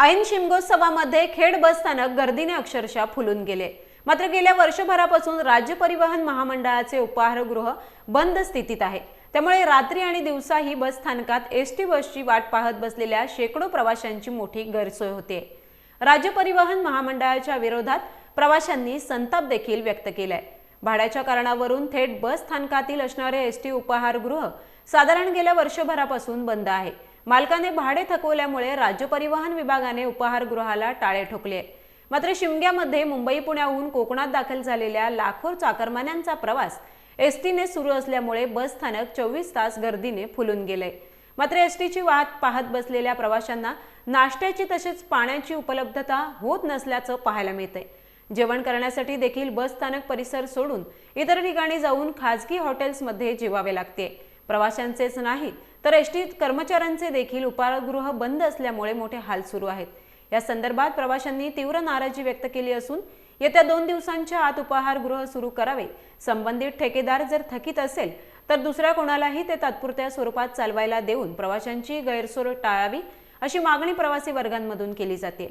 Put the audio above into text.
ऐन शिमगोत्सवामध्ये खेड बसस्थानक गर्दीने अक्षरशः फुलून गेले. मात्र गेल्या वर्षभरापासून राज्य परिवहन महामंडळाचे उपाहारगृह बंद स्थितीत आहे. त्यामुळे रात्री आणि दिवसाही बसस्थानकात बस स्थानकात एस टी बसची वाट पाहत बसलेल्या शेकडो प्रवाशांची मोठी गैरसोय होते. राज्य परिवहन महामंडळाच्या विरोधात प्रवाशांनी संताप देखील व्यक्त केलाय. भाड्याच्या कारणावरून थेट बस स्थानकातील असणारे एस टी उपाहारगृह साधारण गेल्या वर्षभरापासून बंद आहे. मालकाने भाडे थकवल्यामुळे राज्य परिवहन विभागाने उपाहारगृहाला टाळे ठोकले. मात्र शिमग्यामध्ये मुंबई पुण्याहून कोकणात दाखल झालेल्या लाखो चाकरमान्यांचा प्रवास एस टीने सुरू असल्यामुळे बस स्थानक चोवीस तास गर्दीने फुलून गेले. मात्र एस टीची पाहत बसलेल्या प्रवाशांना नाश्त्याची तसेच पाण्याची उपलब्धता होत नसल्याचं पाहायला मिळते जेवण करण्यासाठी देखील बस स्थानक परिसर सोडून इतर ठिकाणी जाऊन खाजगी हॉटेल्समध्ये जेवावे लागते. प्रवाशांचेच नाही तर एस टी कर्मचाऱ्यांचे देखील उपाहारगृह बंद असल्यामुळे मोठे हाल सुरू आहेत. या संदर्भात प्रवाशांनी तीव्र नाराजी व्यक्त केली असून येत्या दोन दिवसांच्या आत उपाहारगृह सुरू करावे. संबंधित ठेकेदार जर थकीत असेल तर दुसऱ्या कोणालाही ते तात्पुरत्या स्वरूपात चालवायला देऊन प्रवाशांची गैरसोय टाळावी अशी मागणी प्रवासी वर्गांमधून केली जाते.